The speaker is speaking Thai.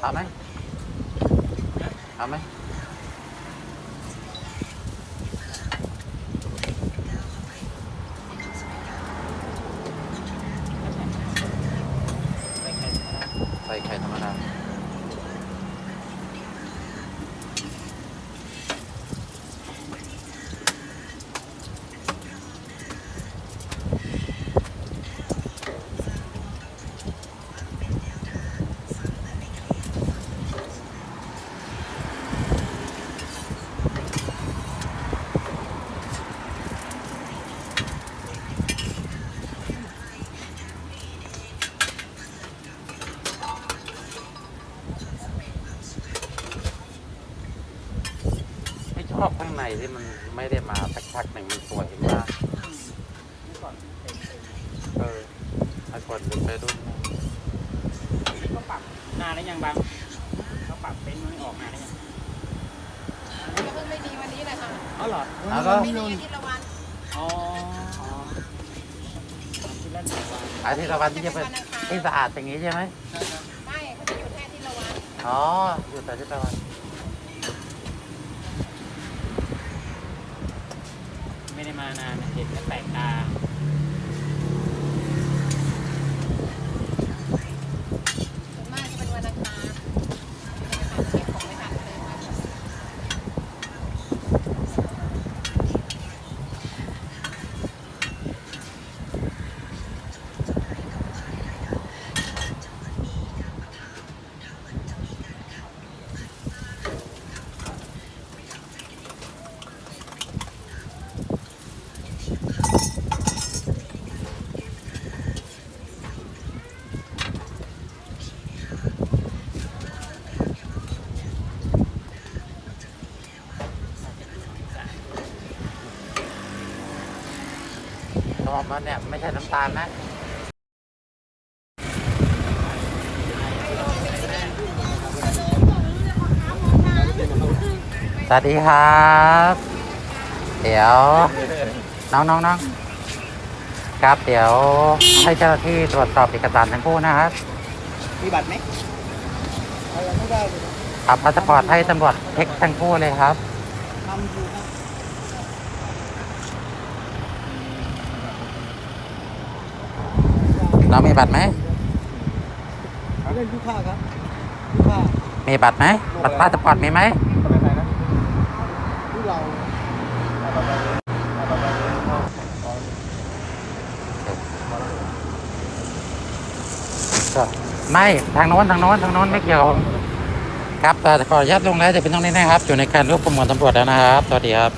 เอาไหมเอาไหม ไม่ชอบข้างในที่มันไม่ได้มาสักพักหนึ่งมันสวยมากเออไอ้คนเป็นไปรุ่นก็ปรับนานแล้วยังบางเขาปรับเป็นท์มันไม่ออกนานแล้วยังก็เพิ่งไม่มีวันนี้แหละค่ะอ๋อเหรอแล้วก็ไม่มีอาทิตย์ละวันอ๋ออ๋อคิดแล้วหนึ่งวันอาทิตย์ละวันที่จะเป็นที่สะอาดอย่างนี้ใช่ไหมไม่เขาจะอยู่แค่อาทิตย์ละวันอ๋ออยู่แต่อาทิตย์ละวันานานเห็นแล้วแปลกตา ส่วนมากจะเป็นวันอังคารวันอังคารเช็คของไม่ทันเลยว่า นมมันเนี่ยไม่ใช่น้ำตาลนะสวัสดีครับ เดี๋ยวน้องน้องน้องครับเดี๋ยวให้เจ้าหน้าที่ตรวจสอบเอกสารทั้งคู่นะครับมีบัตรไหมขับพาสปอร์ตให้ตำรวจเช็คทั้งคู่เลยครับทำอยู่ครับ เรามีบัตรไหมเล่นลูกค้าครับลูกค้ามีบัตรไหมบัตรพาสปอร์ตมีไหมทำไมไหนนะที่เราก็ไม่ทางโน้นทางโน้นทางโน้นไม่เกี่ยวครับแต่ขออนุญาตลงแล้วจะเป็นตรงนี้นะครับ อยู่ในการรวบประมวลตำรวจแล้วนะครับสวัสดีครับ